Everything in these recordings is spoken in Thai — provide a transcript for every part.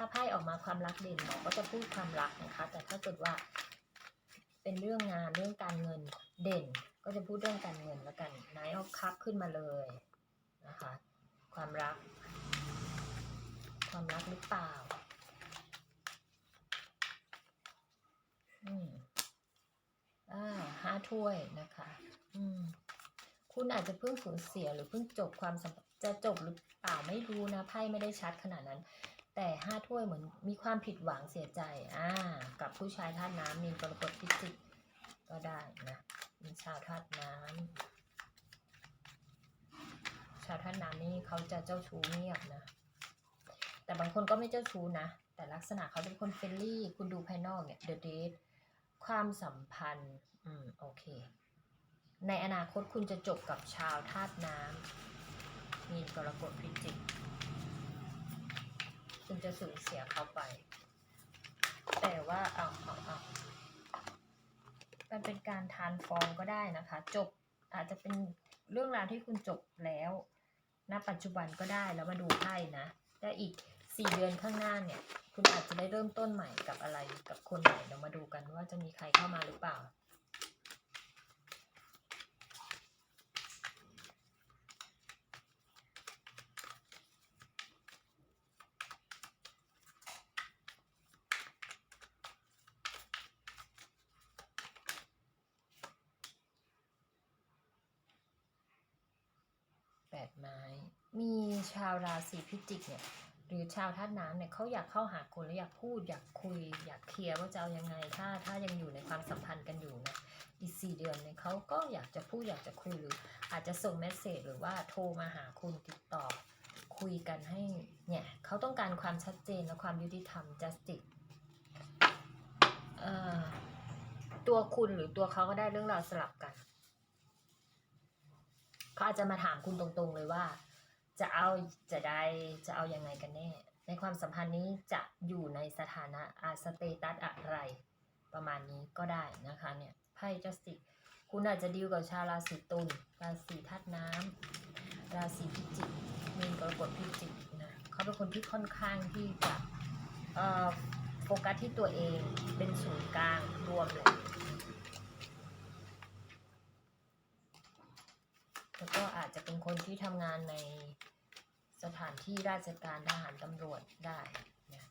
ถ้าไพ่ออกมาความรักเด่นหมอก็จะพูดความรักนะคะ แต่ถ้าเกิดว่า เป็นเรื่องงานเรื่องการเงินเด่น ก็จะพูดเรื่องการเงินแล้วกันนายเอาคัพขึ้นมาเลยนะคะ ความรัก ความรักหรือเปล่าอืมอ่าห้าถ้วยนะคะ อืมคุณอาจจะเพิ่งสูญเสียหรือเพิ่งจบความสัมพันธ์จะจบหรือเปล่าไม่รู้นะไพ่ไม่ได้ชัดขนาดนั้น แต่ห้าถ้วยเหมือนมีความผิดหวังเสียใจอ่ากับผู้ชายธาตุน้ำมีกรกฎพิจิกก็ได้นะมีชาวธาตุน้ำชาวธาตุน้ำนี่เขาจะเจ้าชู้เงียบนะ แต่บางคนก็ไม่เจ้าชู้นะ แต่ลักษณะเขาเป็นคนเฟรนลี่ คุณดูภายนอกเนี่ยเดอะเดทความสัมพันธ์ อืม โอเค ในอนาคตคุณจะจบกับชาวธาตุน้ำมีนกรกฎพิจิก คุณจะสูญเสียเขาไป แต่ว่าเอาเอาเอามันเป็นการทานฟอร์มก็ได้นะคะ จบอาจจะเป็นเรื่องราวที่คุณจบแล้วณปัจจุบันก็ได้แล้วมาดูไพ่นะแต่อีกสี่เดือนข้างหน้าเนี่ย คุณอาจจะได้เริ่มต้นใหม่กับอะไรกับคนใหม่เรามาดูกันว่าจะมีใครเข้ามาหรือเปล่า ดไม้ มีชาวราศีพิจิกเนี่ยหรือชาวธาตุน้ำเนี่ยเขาอยากเข้าหาคุณแล้วอยากพูด อยากคุย อยากเคลียร์ว่าจะเอายังไง ถ้าถ้ายังอยู่ในความสัมพันธ์กันอยู่นะอีกสี่เดือนเนี่ยเขาก็อยากจะพูดอยากจะคุยหรืออาจจะส่งเมสเซจหรือว่าโทรมาหาคุณติดต่อ คุยกันให้เนี่ยเขาต้องการความชัดเจนและความยุติธรรม justice ตัวคุณหรือตัวเขาก็ได้เรื่องราวสลับกัน เขาอาจจะมาถามคุณตรงๆเลยว่า จะเอาจะได้จะเอายังไงกันแน่ ในความสัมพันธ์นี้จะอยู่ในสถานะอาสเตตัสอะไร ประมาณนี้ก็ได้นะคะเนี่ยไพ่จัสติคุณอาจจะดีลกับชาวราศีตุลราศีธาตุน้ำราศีพิจิกมีนกรกฎพิจิกนะเขาเป็นคนที่ค่อนข้างที่จะโฟกัสที่ตัวเองเป็นศูนย์กลางรวมเลย แล้วก็อาจจะเป็นคนที่ทำงานในสถานที่ราชการทหารตำรวจได้นะ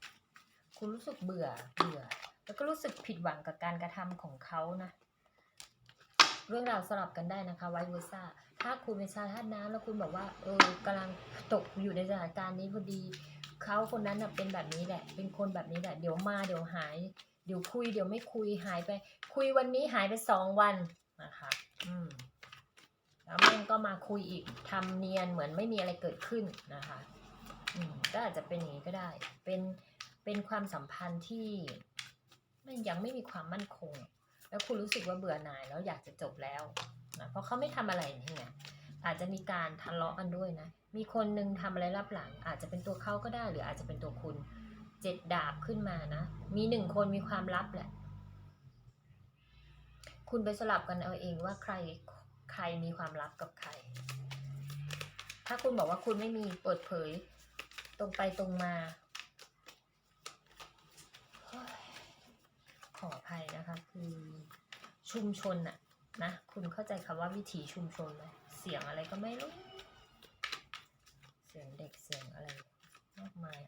คุณรู้สึกเบื่อเบื่อ แล้วก็รู้สึกผิดหวังกับการกระทำของเขานะเรื่องราวสลับกันได้นะคะไวเวอร์ซ่าถ้าคุณเป็นชาวธาตุน้ำแล้วคุณบอกว่าเออกำลังตกอยู่ในสถานการณ์นี้พอดีเขาคนนั้นนะเป็นแบบนี้แหละ เป็นคนแบบนี้แหละ เดี๋ยวมาเดี๋ยวหาย เดี๋ยวคุย เดี๋ยวไม่คุยหายไป คุยวันนี้หายไปสองวันนะคะ แล้วแม่งก็มาคุยอีกทำเนียนเหมือนไม่มีอะไรเกิดขึ้นนะคะก็อาจจะเป็นอย่างนี้ก็ได้ เป็นเป็นความสัมพันธ์ที่ไม่ยังไม่มีความมั่นคง แล้วคุณรู้สึกว่าเบื่อหน่ายแล้วอยากจะจบแล้วนะเพราะเขาไม่ทำอะไรนี่ไงอาจจะมีการทะเลาะกันด้วยนะ มีคนนึงทำอะไรรับหลัง อาจจะเป็นตัวเขาก็ได้ หรืออาจจะเป็นตัวคุณเจ็ดดาบขึ้นมานะ มีหนึ่งคนมีความลับแหละ คุณไปสลับกันเอาเองว่าใคร ใครมีความลับกับใคร ถ้าคุณบอกว่าคุณไม่มีเปิดเผย ตรงไปตรงมา ขออภัยนะคะ คือชุมชนอะนะ คุณเข้าใจคำว่าวิถีชุมชนไหมเสียงอะไรก็ไม่รู้ เสียงเด็กเสียงอะไรมากมาย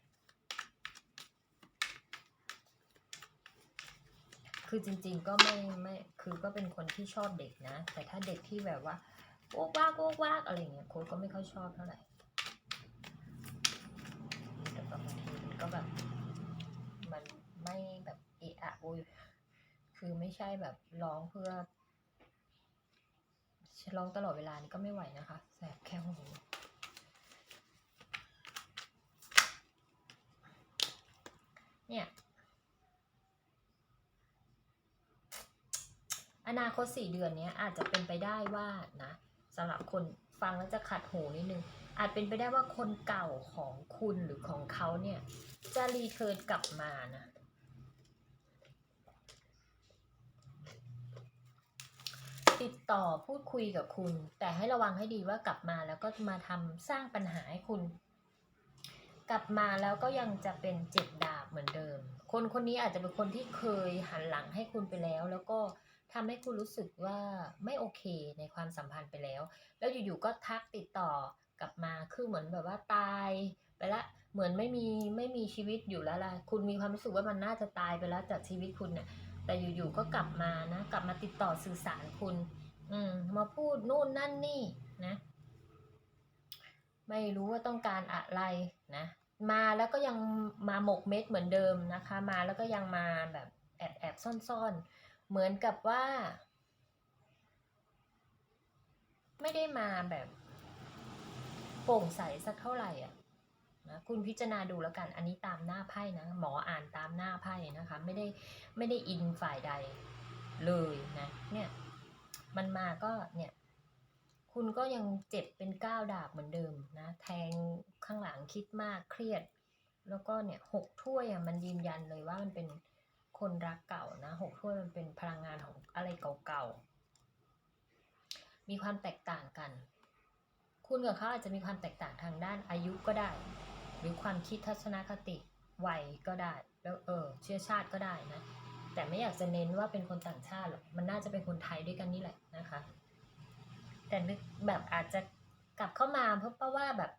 คือจริงๆก็ไม่ไม่คือก็เป็นคนที่ชอบเด็กนะ แต่ถ้าเด็กที่แบบว่าโวกวากโวกวากอะไรเงี้ยโค้ดก็ไม่ค่อยชอบเท่าไหร่แต่บางทีมันก็แบบมันไม่แบบเอะอะโวยคือไม่ใช่แบบร้องเพื่อร้องตลอดเวลานี่ก็ไม่ไหวนะคะแสบแค่หูเนี่ย อ นาคตสี่เดือนเนี้ยอาจจะเป็นไปได้ว่านะสำหรับคนฟังแล้วจะขัดหูนิดนึง อาจเป็นไปได้ว่าคนเก่าของคุณหรือของเขาเนี่ย จะรีเทิร์นกลับมานะติดต่อพูดคุยกับคุณ แต่ให้ระวังให้ดีว่ากลับมาแล้วก็มาทำสร้างปัญหาให้คุณ กลับมาแล้วก็ยังจะเป็นเจ็ดดาบเหมือนเดิม คนคนนี้อาจจะเป็นคนที่เคยหันหลังให้คุณไปแล้ว แล้วก็ ทำให้คุณรู้สึกว่าไม่โอเคในความสัมพันธ์ไปแล้ว แล้วอยู่ๆก็ทักติดต่อกลับมาคือเหมือนแบบว่าตายไปละเหมือนไม่มีไม่มีชีวิตอยู่แล้วล่ะคุณมีความรู้สึกว่ามันน่าจะตายไปแล้วจากชีวิตคุณเนี่ยแต่อยู่ๆก็กลับมานะกลับมาติดต่อสื่อสารคุณ อืมมาพูดนู่นนั่นนี่นะ ไม่รู้ว่าต้องการอะไรนะมาแล้วก็ยังมาหมกเม็ดเหมือนเดิมนะคะ มาแล้วก็ยังมาแบบแอบแอบซ่อนๆ เหมือนกับว่า ไม่ได้มาแบบโปร่งใสสักเท่าไหร่อะนะคุณพิจารณาดูแล้วกัน อันนี้ตามหน้าไพ่นะ หมออ่านตามหน้าไพ่นะคะ ไม่ได้ไม่ได้อินฝ่ายใดเลยนะ เนี่ย มันมาก็เนี่ย คุณก็ยังเจ็บเป็นก้าวดาบเหมือนเดิมนะ แทงข้างหลังคิดมากเครียด แล้วก็เนี่ยหกถ้วยอะมันยืนยันเลยว่ามันเป็น คนรักเก่านะหกถ้วยมันเป็นพลังงานของอะไรเก่าๆ มีความแตกต่างกัน คุณกับเขาอาจจะมีความแตกต่างทางด้านอายุก็ได้ หรือความคิดทัศนคติวัยก็ได้ แล้วเออเชื้อชาติก็ได้นะ แต่ไม่อยากจะเน้นว่าเป็นคนต่างชาติหรอกมันน่าจะเป็นคนไทยด้วยกันนี่แหละนะคะ แต่นึกแบบอาจจะกลับเข้ามาเพราะว่าแบบ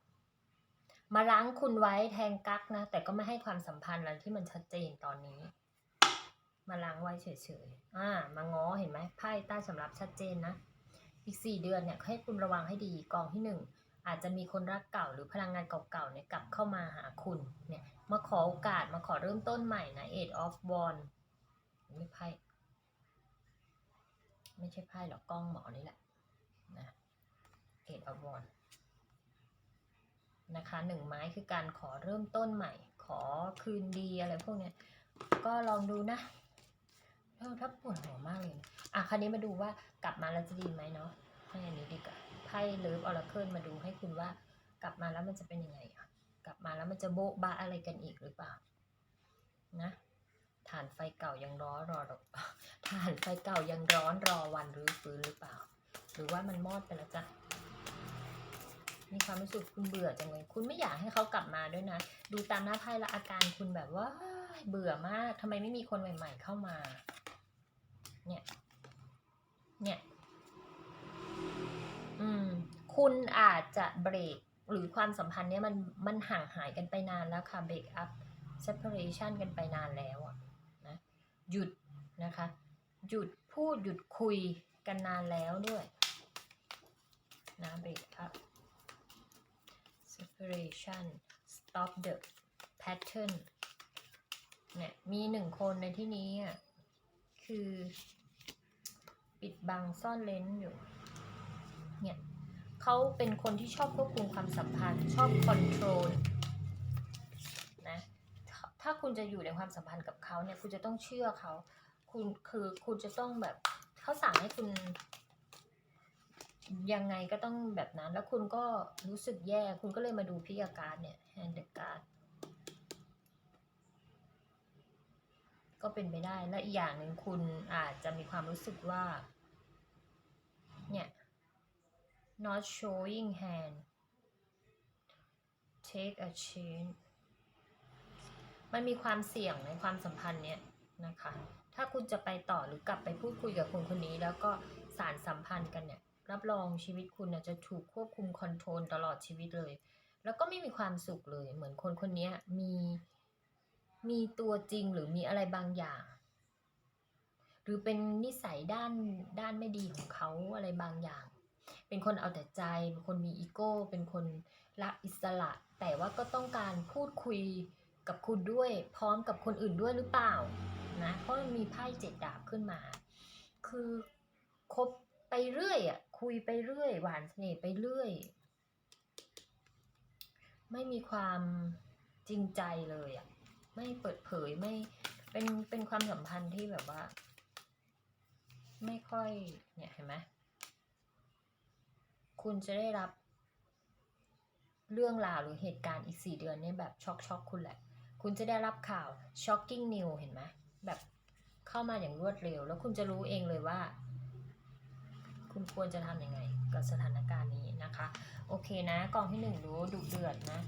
มาล้างคุณไว้แทงกักนะ แต่ก็ไม่ให้ความสัมพันธ์อะไรที่มันชัดเจนตอนนี้ มาล้างไว้เฉยๆ อ่า มาง้อเห็นไหมไพ่ใต้สำรับชัดเจนนะ อีกสี่เดือนเนี่ยให้คุณระวังให้ดีกองที่หนึ่งอาจจะมีคนรักเก่าหรือพลังงานเก่าๆเนี่ยกลับเข้ามาหาคุณเนี่ยมาขอโอกาสมาขอเริ่มต้นใหม่นะ Eight of w a n d ไม่ไพ่ไม่ใช่ไพ่หรอกกล้องหมอนี่แหละนะ Eight of w a n d นะคะหนึ่งไม้คือการขอเริ่มต้นใหม่ ขอคืนดีอะไรพวกเนี้ยก็ลองดูนะ เออถ้าปวดหัวมากเลยนะอะคราวนี้มาดูว่ากลับมาแล้วจะดีไหมเนาะให้อันนี้ดีกว่าไพ่เลิฟออร์เคิลมาดูให้คุณว่ากลับมาแล้วมันจะเป็นยังไงอะกลับมาแล้วมันจะโบ๊ะบะอะไรกันอีกหรือเปล่านะฐานไฟเก่ายังร้อนรอรอฐานไฟเก่ายังร้อนรอวันรื้อฟื้นหรือเปล่า หรือว่ามันมอดไปแล้วจ้ะมีความรู้สึกคุณเบื่อจังเลยคุณไม่อยากให้เขากลับมาด้วยนะ ดูตามหน้าไพ่และอาการคุณแบบว่าเบื่อมากทำไมไม่มีคนใหม่ ๆ เข้ามา เนี่ย เนี่ย อืม คุณอาจจะเบรกหรือความสัมพันธ์เนี้ยมันมันห่างหายกันไปนานแล้วค่ะเบรกอัพ separation กันไปนานแล้วอะนะหยุดนะคะ หยุดพูดหยุดคุยกันนานแล้วด้วยนะ break up separation stop the pattern เนี่ยมีหนึ่งคนในที่นี้อะ คือ ปิดบังซ่อนเลนอยู่ เนี่ยเขาเป็นคนที่ชอบควบคุมความสัมพันธ์ ชอบคอนโทรลนะถ้าคุณจะอยู่ในความสัมพันธ์กับเขาเนี่ย คุณจะต้องเชื่อเขาคุณคือคุณจะต้องแบบเขาสั่งให้คุณ ยังไงก็ต้องแบบนั้น แล้วคุณก็รู้สึกแย่ คุณก็เลยมาดูพิกาการเนี่ยแฮนเดการ์ด ก็เป็นไปได้และอีกอย่างหนึ่งคุณอาจจะมีความรู้สึกว่า เนี่ย not showing hand take a chance มันมีความเสี่ยงในความสัมพันธ์เนี้ยนะคะ ถ้าคุณจะไปต่อหรือกลับไปพูดคุยกับคนคนนี้ แล้วก็สารสัมพันธ์กันเนี่ย รับรองชีวิตคุณจะถูกควบคุมคอนโทรลตลอดชีวิตเลย แล้วก็ไม่มีความสุขเลย เหมือนคนคนนี้มี มีตัวจริงหรือมีอะไรบางอย่าง หรือเป็นนิสัยด้านด้านไม่ดีของเขาอะไรบางอย่าง เป็นคนเอาแต่ใจเป็นคนมีอีโก้ เป็นคนรักอิสระ แต่ว่าก็ต้องการพูดคุยกับคุณด้วย พร้อมกับคนอื่นด้วยหรือเปล่านะเพราะมีไพ่เจ็ดดาบขึ้นมา คือคบไปเรื่อยอะคุยไปเรื่อย หวานเสน่ห์ไปเรื่อย ไม่มีความจริงใจเลยอะ ไม่เปิดเผยไม่เป็นเป็นความสัมพันธ์ที่แบบว่า ไม่ค่อยเนี่ยเห็นไหมคุณจะได้รับ เรื่องราวหรือเหตุการณ์อีกสี่เดือนเนี่ยแบบช็อกช็อกคุณแหละ คุณจะได้รับข่าว shocking news เห็นไหมแบบเข้ามาอย่างรวดเร็ว แล้วคุณจะรู้เองเลยว่า คุณควรจะทำยังไงกับสถานการณ์นี้นะคะ โอเคนะกองที่หนึ่งรู้ดุเดือดนะ